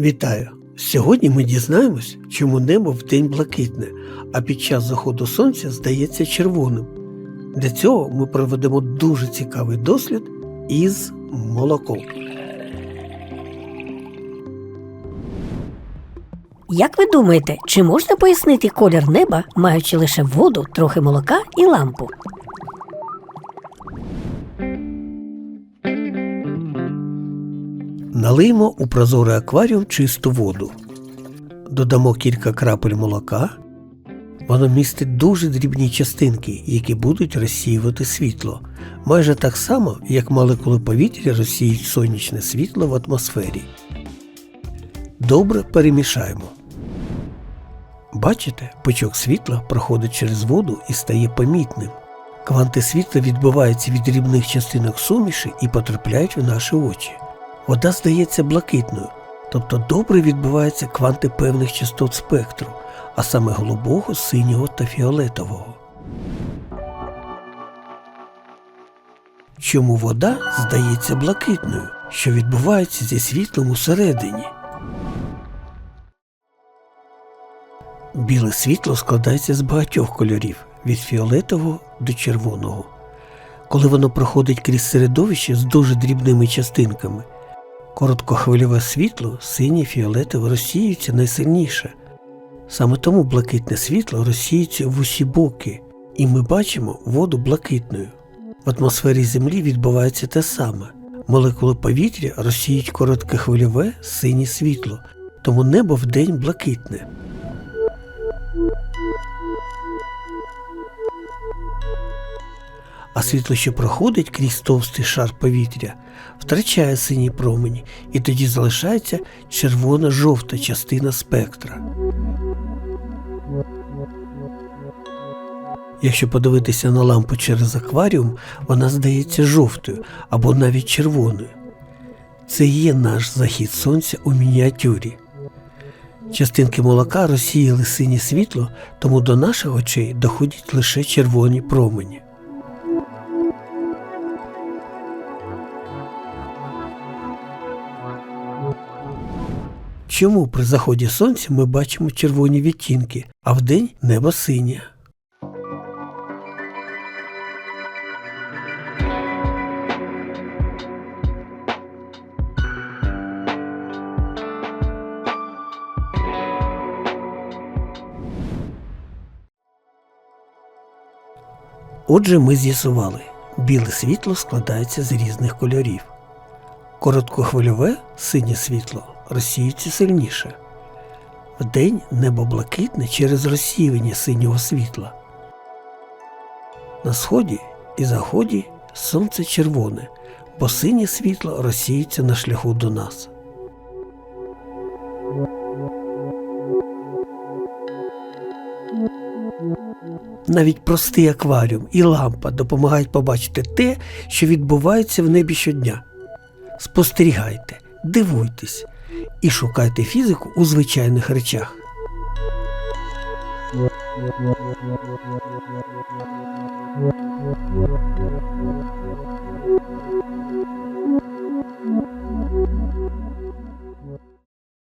Вітаю! Сьогодні ми дізнаємось, чому небо вдень блакитне, а під час заходу сонця здається червоним. Для цього ми проведемо дуже цікавий дослід із молоком. Як ви думаєте, чи можна пояснити колір неба, маючи лише воду, трохи молока і лампу? Налиймо у прозорий акваріум чисту воду. Додамо кілька крапель молока. Воно містить дуже дрібні частинки, які будуть розсіювати світло, майже так само, як молекули повітря розсіють сонячне світло в атмосфері. Добре перемішаємо. Бачите, пучок світла проходить через воду і стає помітним. Кванти світла відбиваються від дрібних частинок суміші і потрапляють в наші очі. Вода здається блакитною, тобто добре відбиваються кванти певних частот спектру, а саме голубого, синього та фіолетового. Чому вода здається блакитною, що відбувається зі світлом усередині? Біле світло складається з багатьох кольорів від фіолетового до червоного. Коли воно проходить крізь середовище з дуже дрібними частинками, короткохвильове світло синє фіолетове розсіюється найсильніше. Саме тому блакитне світло розсіюється в усі боки, і ми бачимо воду блакитною. В атмосфері Землі відбувається те саме. Молекули повітря розсіють короткохвильове синє світло, тому небо вдень блакитне. А світло, що проходить крізь товстий шар повітря, втрачає сині промені, і тоді залишається червона-жовта частина спектра. Якщо подивитися на лампу через акваріум, вона здається жовтою або навіть червоною. Це є наш захід сонця у мініатюрі. Частинки молока розсіяли синє світло, тому до наших очей доходять лише червоні промені. Чому при заході сонця ми бачимо червоні відтінки, а вдень небо синє? Отже, ми з'ясували, біле світло складається з різних кольорів. Короткохвильове синє світло розсіюється сильніше. Вдень небо блакитне через розсіювання синього світла. На сході і заході сонце червоне, бо синє світло розсіюється на шляху до нас. Навіть простий акваріум і лампа допомагають побачити те, що відбувається в небі щодня. Спостерігайте, дивуйтесь і шукайте фізику у звичайних речах.